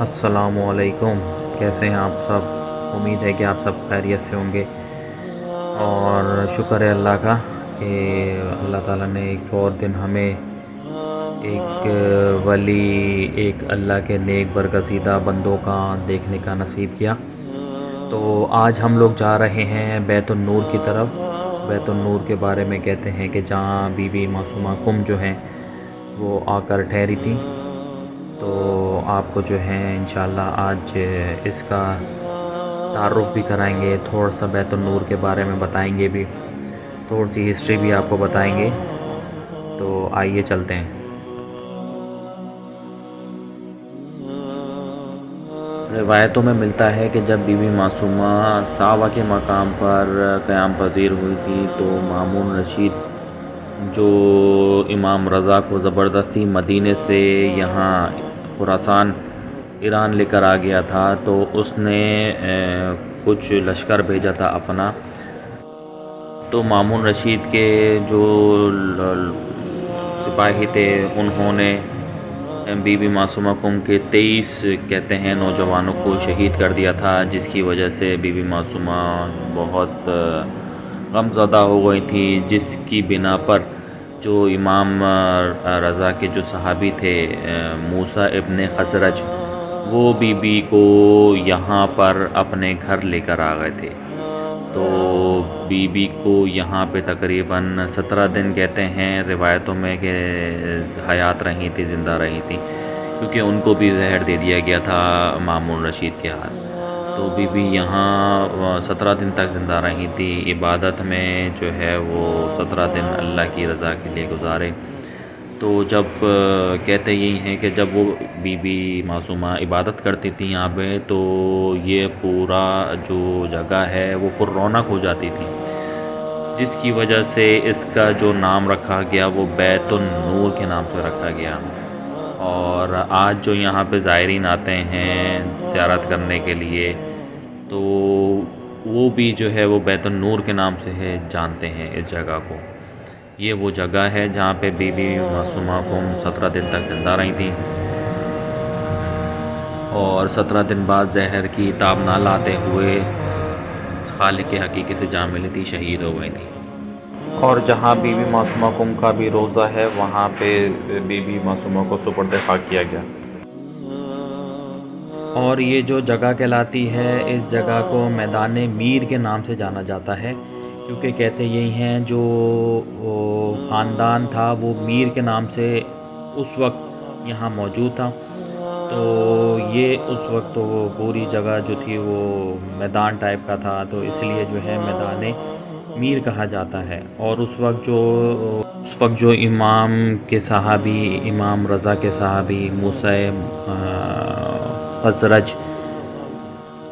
असलकुम कैसे हैं आप सब? उम्मीद है कि आप सब खैरियत से होंगे। और शुक्र है अल्लाह का कि अल्लाह ताला ने एक और दिन हमें एक वली, एक अल्लाह के नेक बरगजीदा बंदों का देखने का नसीब किया। तो आज हम लोग जा रहे हैं बैतुलनूर की तरफ़। बैतुलनूर के बारे में कहते हैं कि जहाँ बीबी मासूमा कुम जो हैं, वो आकर ठहरी थी। तो आपको जो है इन आज इसका तारुफ भी कराएँगे थोड़ा सा बैतुलनूर के बारे में बताएँगे भी थोड़ी सी हिस्ट्री भी आपको बताएँगे। तो आइए चलते हैं। रिवायतों में मिलता है कि जब बीबी मासूमा सावा के मकाम पर क़याम पजीर हुई थी तो मामून रशीद, जो इमाम रज़ा को ज़बरदस्ती मदीने से यहाँ खुरासान ईरान लेकर आ गया था तो उसने कुछ लश्कर भेजा था अपना। तो मामून रशीद के जो सिपाही थे, उन्होंने बीबी मासूमा कुम के तेईस, कहते हैं, नौजवानों को शहीद कर दिया था, जिसकी वजह से बीबी मासूमा बहुत गमज़दा हो गई थी, जिसकी बिना पर जो इमाम रज़ा के जो सहाबी थे मूसा इब्न खजरज, वो बीबी को यहाँ पर अपने घर लेकर आ गए थे। तो बीबी को यहाँ पे तकरीबन सत्रह दिन कहते हैं, रिवायतों में कि हयात रही थी, ज़िंदा रही थी, क्योंकि उनको भी जहर दे दिया गया था मामून रशीद के हाथ। तो बीबी यहाँ सत्रह दिन तक ज़िंदा रही थी। इबादत में जो है वो सत्रह दिन अल्लाह की रज़ा के लिए गुजारे। तो जब कहते यही हैं कि जब वो बीबी मासूमा इबादत करती थी यहाँ पे तो ये पूरा जो जगह है, वो पुर रौनक हो जाती थी। जिसकी वजह से इसका जो नाम रखा गया, वो बैतुलनूर के नाम से रखा गया। और आज जो यहाँ पे ज़ायरीन आते हैं ज़्यारत करने के लिए तो वो भी जो है वो बैतुलनूर के नाम से है, जानते हैं इस जगह को। ये वो जगह है जहाँ पे बीबी मासूमा को सत्रह दिन तक ज़िंदा रही थी। और सत्रह दिन बाद जहर की ताब ना लाते हुए खाल के हकीक़त से जा मिली थी, शहीद हो गई थी। और जहाँ बीबी मासूमा कुम का भी रोज़ा है, वहाँ पे बीबी मासूमा को सुपर दफ़ा किया गया। और ये जो जगह कहलाती है, इस जगह को मैदान मीर के नाम से जाना जाता है, क्योंकि कहते यही हैं जो ख़ानदान था, वो मीर के नाम से उस वक्त यहाँ मौजूद था। तो ये उस वक्त तो वो पूरी जगह जो थी वो मैदान टाइप का था तो इसलिए जो है मैदान मीर कहा जाता है। और उस वक्त जो, उस वक्त जो इमाम के सहाबी, इमाम रज़ा के सहाबी, मूसा खजरज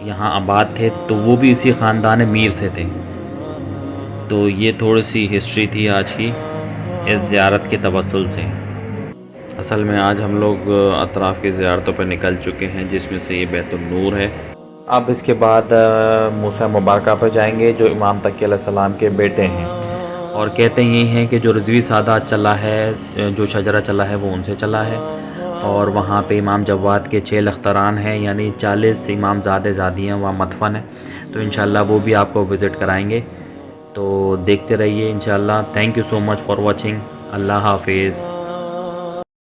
यहाँ आबाद थे तो वो भी इसी ख़ानदान मीर से थे। तो ये थोड़ी सी हिस्ट्री थी आज की, इस ज़्यारत के तवसल से। असल में आज हम लोग अतराफ़ की ज़्यारतों पर निकल चुके हैं, जिसमें से ये बैतुलनूर है। अब इसके बाद मूसा मुबारक पर जाएँगे, जो इमाम तकी सलाम के बेटे हैं। और कहते यही हैं कि जो रजवी सादात चला है जो शजरा चला है, वो उनसे चला है। और वहाँ पे इमाम जवाद के छः लख्तरान हैं, यानी चालीस इमाम ज़्यादा हैं वहाँ मतफन है। तो इन वो भी आपको विज़िट कराएँगे। तो देखते रहिए इन thank you so much for watching Allah हाफिज़।